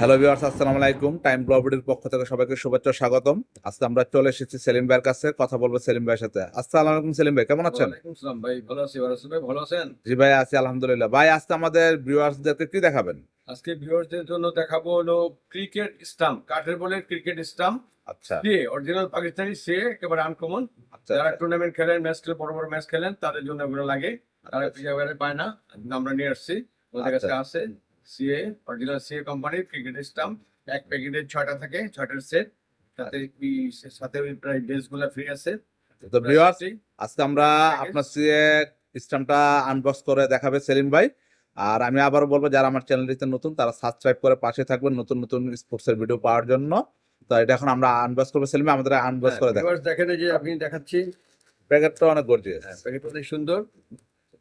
Hello viewers আসসালামু আলাইকুম। Time প্রপার্টির পক্ষ থেকে সবাইকে শুভেচ্ছা স্বাগতম। আজকে আমরা চলে এসেছি সেলিম ভাইয়ের কাছে কথা বলব সেলিম ভাইয়ের সাথে। আসসালামু আলাইকুম সেলিম ভাই কেমন আছেন? ভাই ভালো আছি ভাই ভালো আছেন? জি ভাই আছি আলহামদুলিল্লাহ। ভাই আজকে আমাদের ভিউয়ার্সদেরকে কি দেখাবেন? আজকে ভিউয়ারদের জন্য দেখাবো হলো ক্রিকেট স্টাম্প কাঠের বলের ক্রিকেট স্টাম্প আচ্ছা। সে অরিজিনাল পাকিস্তানি সে একেবারে আনকমন আচ্ছা যারা টুর্নামেন্ট খেলেন ম্যাচ খেলে বড় বড় ম্যাচ খেলেন তাদের জন্য এগুলো লাগে। তারা একেবারে পায় না আমরা নিয়ে আসছি। ওদের কাছে আচ্ছা। আছে। সিএ অরিজিনাল সিএ কোম্পানির ক্রিকেট স্টাম্প এক প্যাকেটে ছয়টা থাকে ছয়টার সেট তাতে কি- সাথে ওই প্রায় ড্রেসগুলা ফ্রি আছে। তো ভিউয়ার্স আজকে আমরা আপনার সিএ সিস্টেমটা আনবক্স করে দেখাবে সেলিম ভাই। আর আমি আবার বলব যারা আমার চ্যানেলটিতে নতুন তারা সাবস্ক্রাইব করে পাশে থাকবেন নতুন নতুন স্পোর্টসের ভিডিও পাওয়ার জন্য। তো এটা এখন আমরা আনবক্স করব। সেলিম আমাদের আনবক্স করে দেখাবো ভিউয়ার্স দেখেন যে আপনি দেখাচ্ছি। প্যাকেটটা অনেক গর্জিয়াস প্যাকেট অনেক সুন্দর।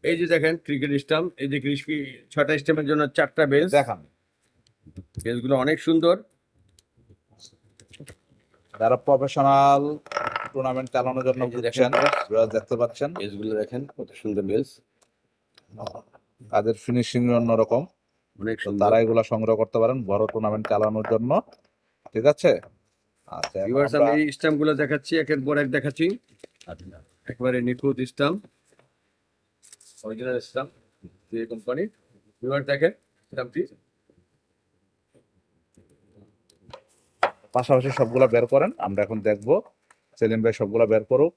এই যে দেখেন ক্রিকেট স্টাম্প এই যে ক্রিসপি ছয়টা স্টাম্পের জন্য চারটা বেস দেখান। বেসগুলো অনেক সুন্দর। যারা প্রফেশনাল টুর্নামেন্ট চালানোর জন্য বুঝছেন দেখতে পাচ্ছেন। বেসগুলো দেখেন কত সুন্দর বেস তাদের ফিনিশিং অন্যরকম। অনেক তারা এগুলো সংগ্রহ করতে পারেন বড় টুর্নামেন্ট চালানোর জন্য। ঠিক আছে? আচ্ছা আমি স্টাম্পগুলো দেখাচ্ছি একের পর এক দেখাচ্ছি। একবারে নিখুঁত স্টাম্প অরিজিনাল স্টাম্প এই কোম্পানি ভিউয়ার্স দেখেন স্টাম্পটি পাশাপাশি সবগুলা বের করেন আমরা এখন দেখব সেলিম ভাই সবগুলা বের করুক।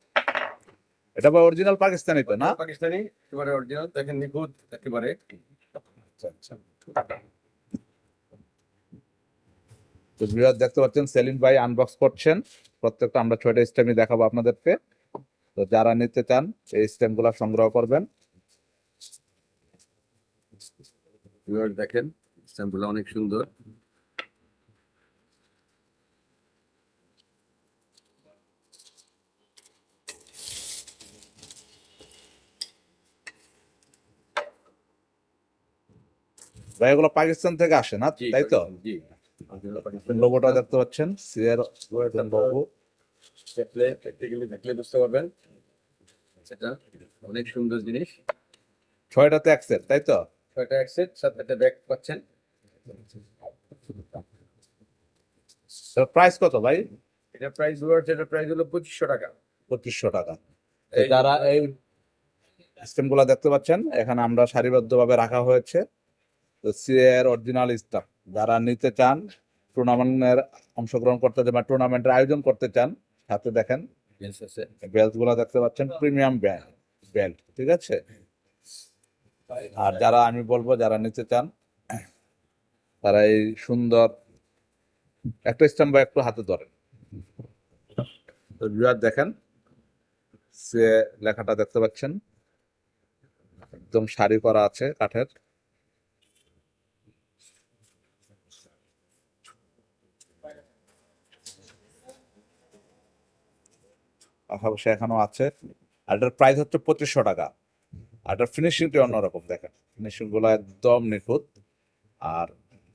এটা ভাই অরিজিনাল পাকিস্তানি তো না? পাকিস্তানি একেবারে অরিজিনাল দেখেন নিখুঁত একেবারে। তো বিরাট দেখতে পাচ্ছেন সেলিম ভাই আনবক্স করছেন। প্রত্যেকটা আমরা ছয়টা স্ট্যাম্পই দেখাবো আপনাদেরকে। তো যারা নিতে চান এই স্টেমগুলো সংগ্রহ করবেন। ভিউয়ার্স দেখেন স্টাম্পগুলো অনেক সুন্দর। ভাই এগুলো পাকিস্তান থেকে আসে না? তাই তো। লোগোটা দেখতে পাচ্ছেন সিএর লোগো দেখলে প্র্যাকটিক্যালি দেখলে বুঝতে পারবেন। সেটা অনেক সুন্দর জিনিস। ছয়টাতে এক set, তাই তো? ছয়টা এক্সেট সাথে একটা ব্যাগ পাচ্ছেন। প্রাইস কত ভাই? এটা প্রাইস ওয়ার্ড এটা প্রাইস হলো পঁচিশশো টাকা। পঁচিশশো টাকা। যারা এই সিস্টেমগুলো দেখতে পাচ্ছেন এখানে আমরা সারিবদ্ধভাবে রাখা হয়েছে। তো সিএর অরিজিনাল স্টাফ যারা নিতে চান টুর্নামেন্টের অংশগ্রহণ করতে চান বা টুর্নামেন্টের আয়োজন করতে চান সাথে দেখেন। Yes, আছে বেল্টগুলো দেখতে পাচ্ছেন প্রিমিয়াম বেল্ট ঠিক আছে? আর যারা, আমি বলব যারা নিতে চান, তারা এই সুন্দর একটা স্ট্যাম্প বা একটু হাতে ধরেন। দেখেন, সে লেখাটা দেখতে পাচ্ছেন। একদম সারি করা আছে কাঠের। পাশাপাশি এখানেও আছে। আর এটার প্রাইস হচ্ছে পঁচিশশো টাকা। আর এটার ফিনিশিংটা অন্যরকম দেখেন। ফিনিশিংগুলো একদম নিখুঁত। আর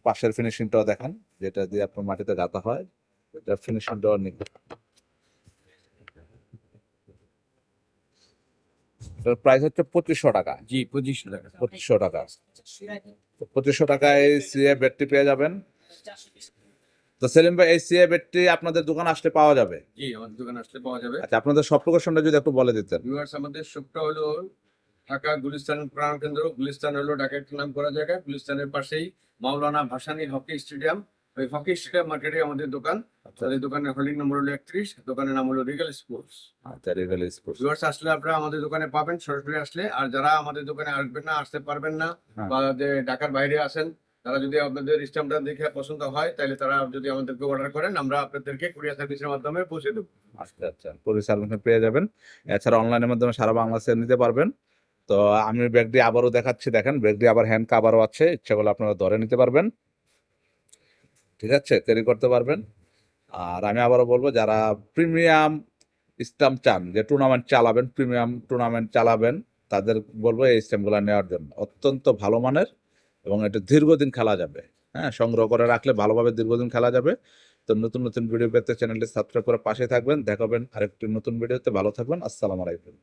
পাশের ফিনিশিংটাও দেখেন যেটা দিয়ে আপনার মাটিতে গাঁথা হয় এটার ফিনিশিংটাও নিখুঁত। এটার প্রাইস হচ্ছে পঁচিশশো টাকা। জি পঁচিশশো টাকা। পঁচিশশো টাকা। পঁচিশশো টাকায় সিএ ব্যাটটি পেয়ে যাবেন। তো সেলিম ভাই এই সিএ ব্যাটটি আপনাদের দোকানে আসলে পাওয়া যাবে? জি আমাদের দোকানে আসলে পাওয়া যাবে। আচ্ছা আপনাদের সব লোকেশনটা যদি একটু বলে দিতেন। ভিউয়ার্স আমাদের শপটা হলো ঢাকা গুলিস্তান প্রাণ কেন্দ্র গুলিস্তান হলো ঢাকা একটি নাম করা জায়গা। গুলিস্তানের পাশেই মাওলানা ভাসানী হকি স্টেডিয়াম। ওই হকি স্টেডিয়াম মার্কেটে আমাদের দোকান। আমাদের দোকানের হোল্ডিং নম্বর হলো একত্রিশ। দোকানের নাম হলো রিগাল স্পোর্টস আচ্ছা রিগেল স্পোর্টস ভিউয়ার্স আসলে আপনারা আমাদের দোকানে পাবেন সরাসরি আসলে। আর যারা আমাদের দোকানে আসবেন না আসতে পারবেন না হ্যাঁ। বা যে ঢাকার বাইরে আসেন তারা যদি আপনাদের স্ট্যাম্পটা দেখে পছন্দ হয় তাহলে তারা যদি আমাদেরকে অর্ডার করেন আমরা আপনাদেরকে কুরিয়ার সার্ভিসের মাধ্যমে পৌঁছে দেবো। আচ্ছা আচ্ছা। পরিচালনা পেয়ে যাবেন। এছাড়া অনলাইনের মাধ্যমে সারা বাংলাদেশে নিতে পারবেন। তো আমি ব্যাগটি আবারও দেখাচ্ছি, দেখেন ব্যাগটি আবার হ্যান্ড কাভারও আছে, ইচ্ছা করলে আপনারা ধরে নিতে পারবেন। ঠিক আছে ক্যারি করতে পারবেন। আর আমি আবারও বলব, যারা প্রিমিয়াম স্টাম্প চান, যে টুর্নামেন্ট চালাবেন প্রিমিয়াম টুর্নামেন্ট চালাবেন, তাদের বলব এই স্ট্যাম্পগুলো নেওয়ার জন্য। অত্যন্ত ভালো মানের এবং এটা দীর্ঘদিন খেলা যাবে। হ্যাঁ সংগ্রহ করে রাখলে ভালোভাবে দীর্ঘদিন খেলা যাবে। তো নতুন নতুন ভিডিও পেতে চ্যানেলটি সাবস্ক্রাইব করে পাশে থাকবেন। দেখাবেন আরেকটি নতুন ভিডিওতে ভালো থাকবেন। আসসালামু আলাইকুম।